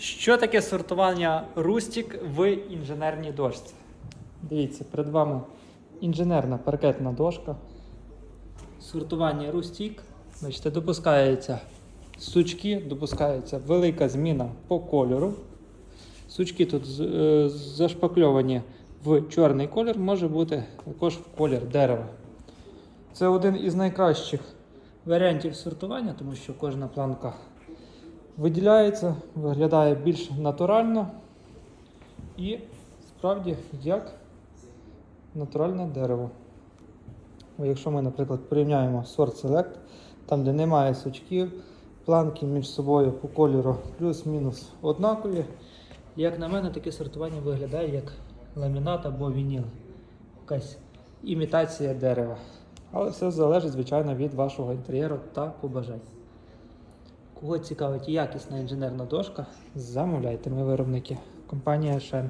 Що таке сортування Рустік в інженерній дошці? Дивіться, перед вами інженерна паркетна дошка. Сортування Рустік. Бачите, допускаються сучки, допускається велика зміна по кольору. Сучки тут е, зашпакльовані в чорний колір, може бути також в колір дерева. Це один із найкращих варіантів сортування, тому що кожна планка виділяється, виглядає більш натурально і справді як натуральне дерево. Якщо ми, наприклад, порівняємо сорт Select, там, де немає сучків, планки між собою по кольору плюс-мінус однакові. Як на мене, таке сортування виглядає як ламінат або вініл. Якась імітація дерева. Але все залежить, звичайно, від вашого інтер'єру та побажань. Кого цікавить якісна інженерна дошка, замовляйте ми виробники. Компанія Shen.